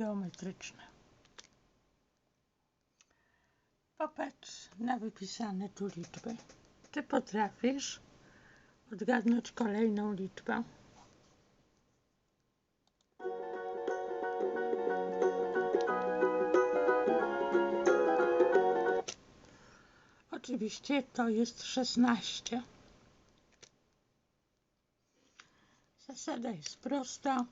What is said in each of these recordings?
geometryczne. Popatrz na wypisane tu liczby. Czy potrafisz odgadnąć kolejną liczbę? Oczywiście to jest 16. Zasada jest prosta.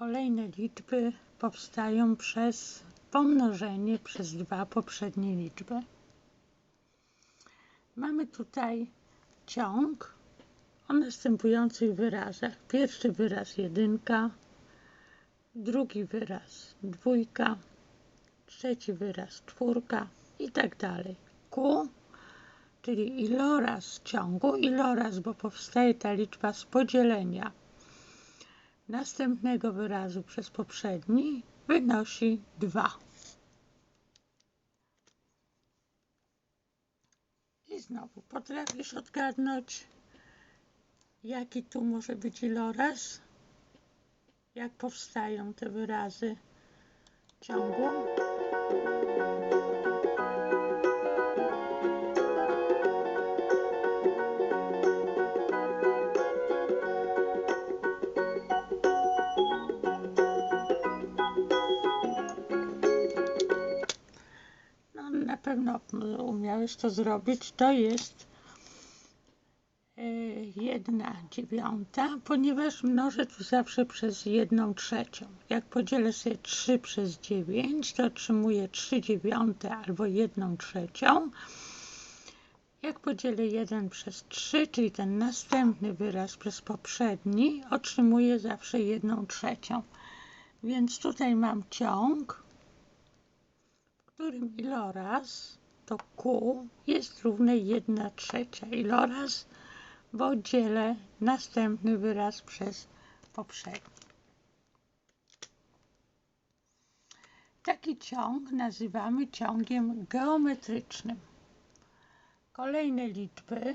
Kolejne liczby powstają przez pomnożenie przez dwa poprzednie liczby. Mamy tutaj ciąg o następujących wyrazach. Pierwszy wyraz jedynka, drugi wyraz dwójka, trzeci wyraz czwórka i tak dalej. Q, czyli iloraz ciągu, iloraz, bo powstaje ta liczba z podzielenia następnego wyrazu przez poprzedni wynosi 2. I znowu potrafisz odgadnąć, jaki tu może być iloraz? Jak powstają te wyrazy ciągu? Pewno umiałeś to zrobić. To jest e, jedna dziewiąta, ponieważ mnożę tu zawsze przez jedną trzecią. Jak podzielę sobie 3 przez 9, to otrzymuję 3 dziewiąte albo jedną trzecią. Jak podzielę 1 przez 3, czyli ten następny wyraz przez poprzedni, otrzymuję zawsze jedną trzecią. Więc tutaj mam ciąg, którym iloraz to Q jest równe 1 trzecia. Iloraz, bo dzielę następny wyraz przez poprzedni. Taki ciąg nazywamy ciągiem geometrycznym. Kolejne liczby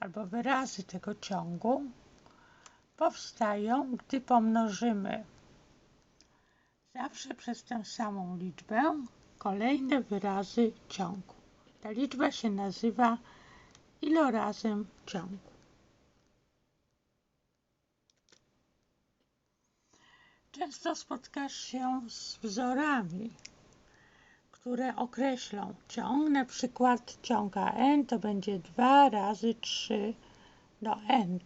albo wyrazy tego ciągu powstają, gdy pomnożymy zawsze przez tę samą liczbę kolejne wyrazy ciągu. Ta liczba się nazywa ilorazem ciągu. Często spotkasz się z wzorami, które określą ciąg, na przykład ciąg n to będzie 2 razy 3 do n.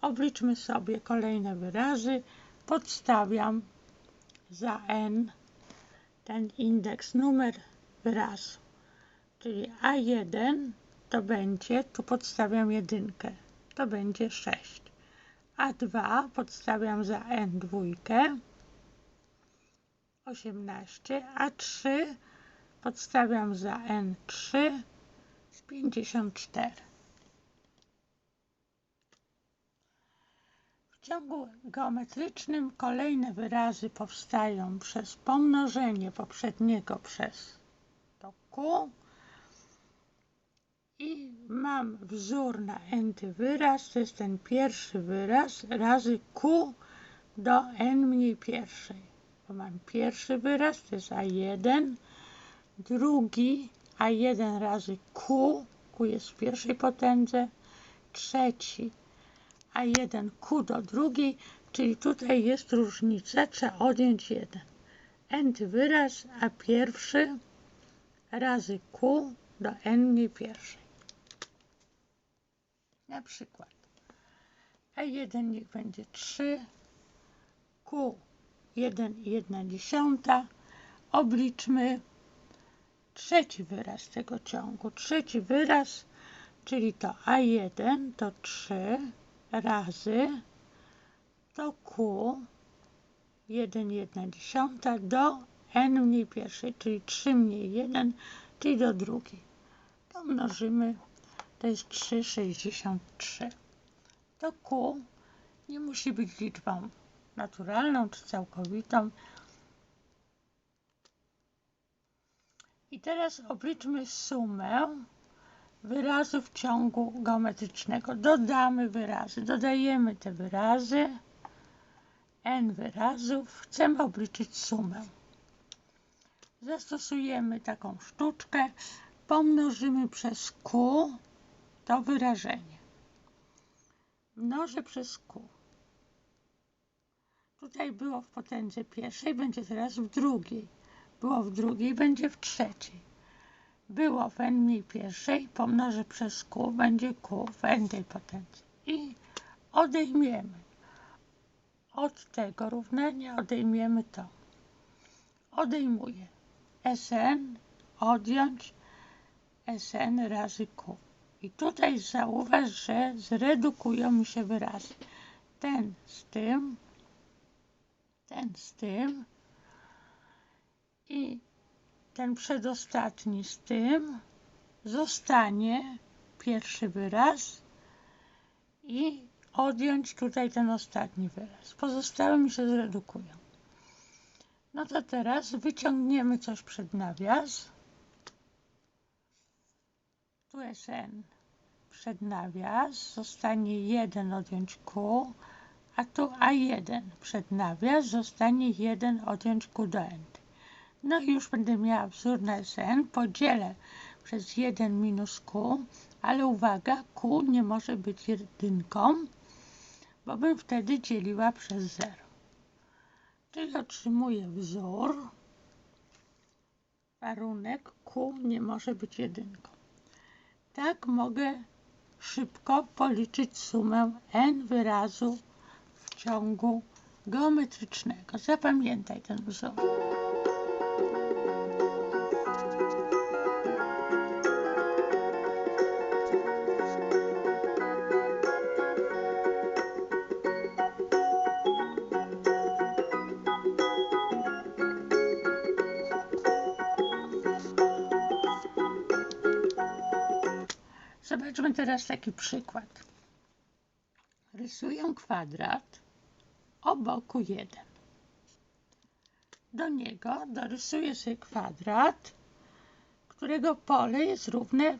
Obliczmy sobie kolejne wyrazy. Podstawiam za n ten indeks, numer wyrazu. Czyli A1 to będzie, tu podstawiam jedynkę, to będzie 6. A2 podstawiam za n dwójkę, 18, A3 podstawiam za n3 z 54. W ciągu geometrycznym kolejne wyrazy powstają przez pomnożenie poprzedniego przez to q i mam wzór na n wyraz, to jest ten pierwszy wyraz razy q do n mniej pierwszej. Bo mam pierwszy wyraz, to jest a1, drugi a1 razy q, q jest w pierwszej potędze, trzeci a 1 q do drugiej, czyli tutaj jest różnica, trzeba odjąć 1. n wyraz, a pierwszy razy q do n mniej pierwszej. Na przykład a1 niech będzie 3, q 1 i 1 dziesiąta. Obliczmy trzeci wyraz tego ciągu. Trzeci wyraz, czyli to a1 to 3 razy to Q 1 1 dziesiąta do n mniej pierwszej, czyli 3 mniej 1, czyli do drugiej. To mnożymy, to jest 3,63. To Q nie musi być liczbą naturalną czy całkowitą. I teraz obliczmy sumę wyrazów ciągu geometrycznego. Dodamy wyrazy, dodajemy te wyrazy n wyrazów. Chcemy obliczyć sumę. Zastosujemy taką sztuczkę. Pomnożymy przez q to wyrażenie. Mnożę przez q. Tutaj było w potędze pierwszej, będzie teraz w drugiej. Było w drugiej, będzie w trzeciej. Było w n pierwszej, pomnożę przez q, będzie q w n tej potędze. I odejmiemy. Od tego równania odejmiemy to. Odejmuję. Sn odjąć Sn razy Q. I tutaj zauważ, że zredukują mi się wyrazy. Ten z tym, ten z tym i ten przedostatni z tym zostanie pierwszy wyraz i odjąć tutaj ten ostatni wyraz. Pozostałe mi się zredukują. No to teraz wyciągniemy coś przed nawias. Tu jest n przed nawias, zostanie 1 odjąć q, a tu a1 przed nawias, zostanie 1 odjąć q do n. No i już będę miała wzór na Sn, podzielę przez 1 minus q, ale uwaga, q nie może być jedynką, bo bym wtedy dzieliła przez 0. Czyli otrzymuję wzór, warunek q nie może być jedynką. Tak mogę szybko policzyć sumę n wyrazów w ciągu geometrycznego. Zapamiętaj ten wzór. Zobaczmy teraz taki przykład. Rysuję kwadrat o boku 1. Do niego dorysuję sobie kwadrat, którego pole jest równe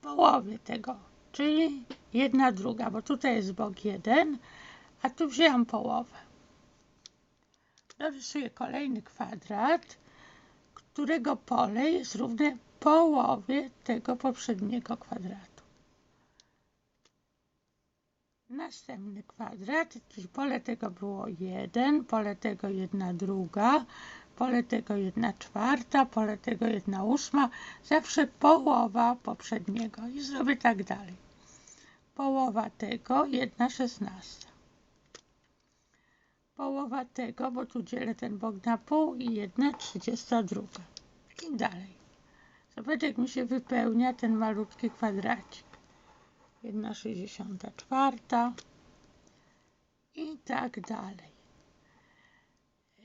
połowie tego, czyli jedna druga, bo tutaj jest bok 1, a tu wzięłam połowę. Dorysuję kolejny kwadrat, którego pole jest równe połowie tego poprzedniego kwadratu. Następny kwadrat, czyli pole tego było 1, pole tego 1 druga, pole tego 1 czwarta, pole tego 1 ósma, zawsze połowa poprzedniego i zrobię tak dalej. Połowa tego 1 szesnasta. Połowa tego, bo tu dzielę ten bok na pół i 1 trzydziesta druga. I dalej. Zobacz, jak mi się wypełnia ten malutki kwadracik. 1,64 i tak dalej.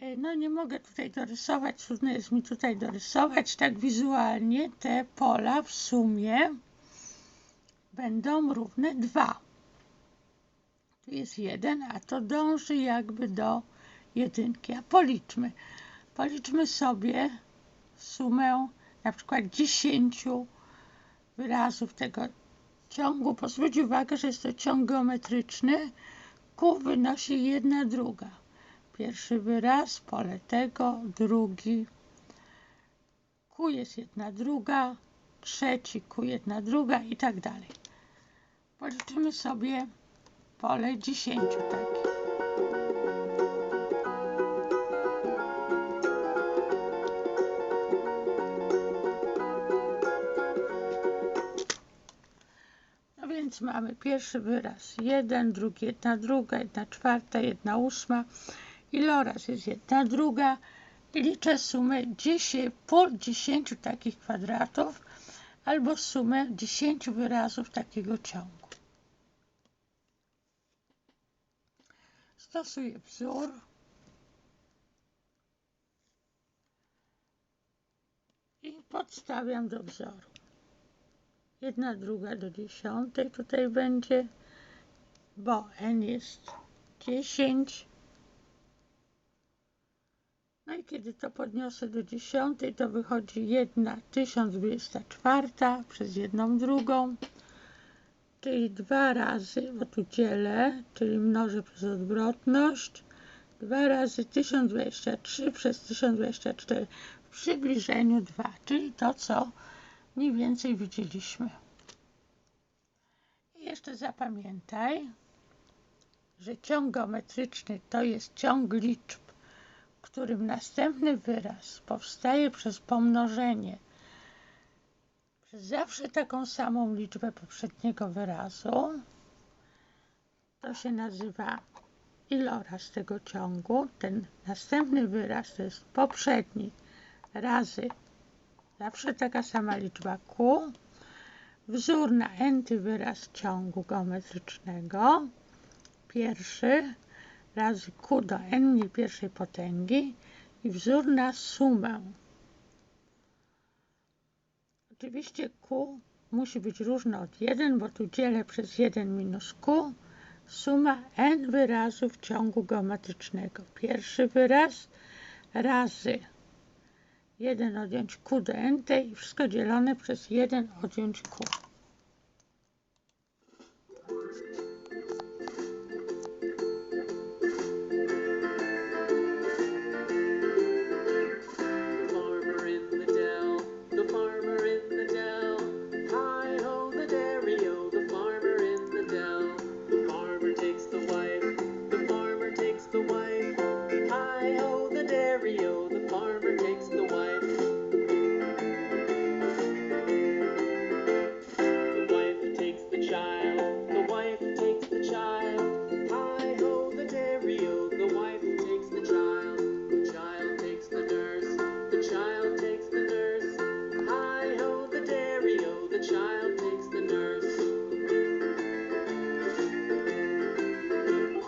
E, no nie mogę tutaj dorysować, trudno jest mi tutaj dorysować tak wizualnie. Te pola w sumie będą równe 2. Tu jest 1, a to dąży jakby do jedynki. A policzmy. Policzmy sobie sumę na przykład 10 wyrazów tego ciągu. Pozwólcie uwagę, że jest to ciąg geometryczny. Q wynosi jedna druga. Pierwszy wyraz, pole tego, drugi. Q jest jedna druga, trzeci Q jedna druga i tak dalej. Policzymy sobie pole 10 takich. Mamy pierwszy wyraz 1, drugi 1 druga, 1 czwarta, 1 ósma. Iloraz jest 1 druga. Liczę sumę 10, pól 10 takich kwadratów albo sumę 10 wyrazów takiego ciągu. Stosuję wzór. I podstawiam do wzoru jedna druga do dziesiątej tutaj będzie, bo n jest 10. No i kiedy to podniosę do dziesiątej, to wychodzi jedna 1024 przez jedną drugą, czyli dwa razy, bo tu dzielę, czyli mnożę przez odwrotność, 2 razy 1023 przez 1024 w przybliżeniu 2, czyli to, co mniej więcej widzieliśmy. I jeszcze zapamiętaj, że ciąg geometryczny to jest ciąg liczb, w którym następny wyraz powstaje przez pomnożenie przez zawsze taką samą liczbę poprzedniego wyrazu. To się nazywa iloraz tego ciągu. Ten następny wyraz to jest poprzedni razy zawsze taka sama liczba q. Wzór na enty wyraz ciągu geometrycznego. Pierwszy razy q do n pierwszej potęgi i wzór na sumę. Oczywiście q musi być różne od 1, bo tu dzielę przez 1 minus q. Suma n wyrazów ciągu geometrycznego. Pierwszy wyraz razy 1 odjąć q do n i wszystko dzielone przez 1 odjąć q.